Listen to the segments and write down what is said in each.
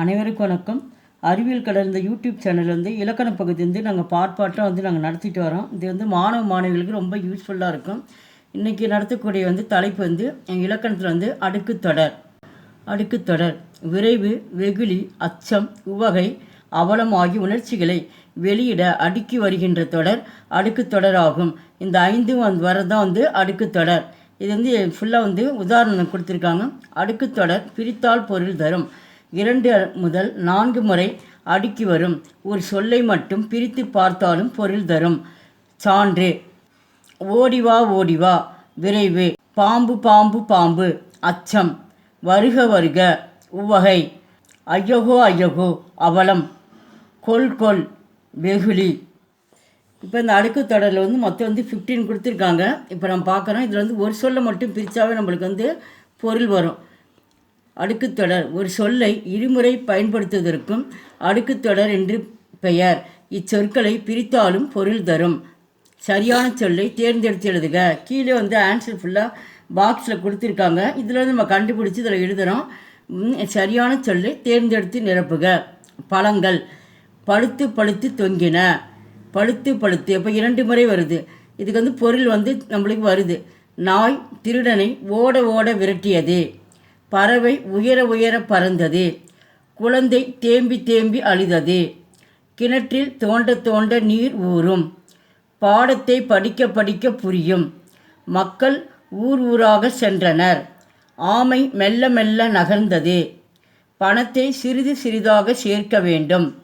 அனைவருக்கும் வணக்கம். அறிவியல் கடல் இந்த யூடியூப் சேனல் வந்து இலக்கண பகுதி வந்து நாங்கள் பாட்பாட்டாக வந்து நாங்கள் நடத்திட்டு வரோம். இது வந்து மாணவ மாணவிகளுக்கு ரொம்ப யூஸ்ஃபுல்லாக இருக்கும். இன்றைக்கி நடத்தக்கூடிய வந்து தலைப்பு வந்து எங்கள் இலக்கணத்தில் வந்து அடுக்கு தொடர் அடுக்கு தொடர் விரைவு வெகுளி அச்சம் உவகை அவலம் ஆகிய உணர்ச்சிகளை வெளியிட அடுக்கி வருகின்ற தொடர் அடுக்குத்தொடர் ஆகும். இந்த ஐந்து வந்து வரதான் வந்து அடுக்குத்தொடர். இது வந்து ஃபுல்லாக வந்து உதாரணம் கொடுத்துருக்காங்க. அடுக்குத்தொடர் பிரித்தால் பொருள் தரும். இரண்டு முதல் நான்கு முறை அடுக்கி வரும். ஒரு சொல்லை மட்டும் பிரித்து பார்த்தாலும் பொருள் தரும். சான்று. ஓடிவா ஓடிவா விரைவு. பாம்பு பாம்பு பாம்பு. அச்சம். வருக வருக. உவகை. ஐயகோ ஐயகோ அவலம். கொல் கொல். வெகுளி. இப்போ இந்த அடுக்கு தொடரில் வந்து மொத்தம் வந்து ஃபிஃப்டீன் கொடுத்துருக்காங்க. இப்போ நம்ம பார்க்குறோம். இதில் வந்து ஒரு சொல்லை மட்டும் பிரித்தாவே நம்மளுக்கு வந்து பொருள் வரும். அடுக்குத்தொடர். ஒரு சொல்லை இருமுறை பயன்படுத்துவதற்கும் அடுக்குத்தொடர் என்று பெயர். இச்சொற்களை பிரித்தாலும் பொருள் தரும். சரியான சொல்லை தேர்ந்தெடுத்து எழுதுக. கீழே வந்து ஆன்சர் ஃபுல்லாக பாக்ஸில் கொடுத்துருக்காங்க. இதில் வந்து நம்ம கண்டுபிடிச்சி இதில் எழுதுகிறோம் சரியான சொல்லை தேர்ந்தெடுத்து நிரப்புக. பழங்கள். பழுத்து பழுத்து தொங்கின. பழுத்து பழுத்து. அப்போ இரண்டு முறை வருது. இதுக்கு வந்து பொருள் வந்து நம்மளுக்கு வருது. நாய் திருடனை ஓட ஓட விரட்டியது. பறவை உயர உயர பறந்தது. குழந்தை தேம்பி தேம்பி அழுதது. கிணற்றில் தோண்ட தோண்ட நீர் ஊறும். பாடத்தை படிக்க படிக்க புரியும். மக்கள் ஊர் ஊராக சென்றனர். ஆமை மெல்ல மெல்ல நகர்ந்தது. பணத்தை சிறிது சிறிதாக சேர்க்க வேண்டும்.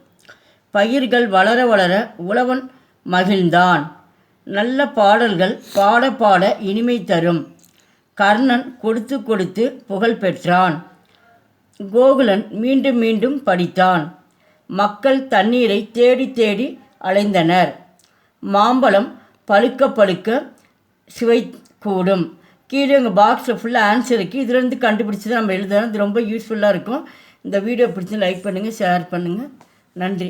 பயிர்கள் வளர வளர உழவன் மகிழ்ந்தான். நல்ல பாடல்கள் பாட பாட இனிமை தரும். கர்ணன் கொடுத்து கொடுத்து புகழ் பெற்றான். கோகுலன் மீண்டும் மீண்டும் படித்தான். மக்கள் தண்ணீரை தேடி தேடி அலைந்தனர். மாம்பழம் பழுக்க பழுக்க சுவை கூடும் கீழே எங்கள் பாக்ஸில் ஃபுல்லாக ஆன்சர் இருக்குது இதுலேருந்து கண்டுபிடிச்சி தான் நம்ம எழுதுறோம் இது ரொம்ப யூஸ்ஃபுல்லாக இருக்கும். இந்த வீடியோ பிடிச்சி லைக் பண்ணுங்கள் ஷேர் பண்ணுங்கள் நன்றி.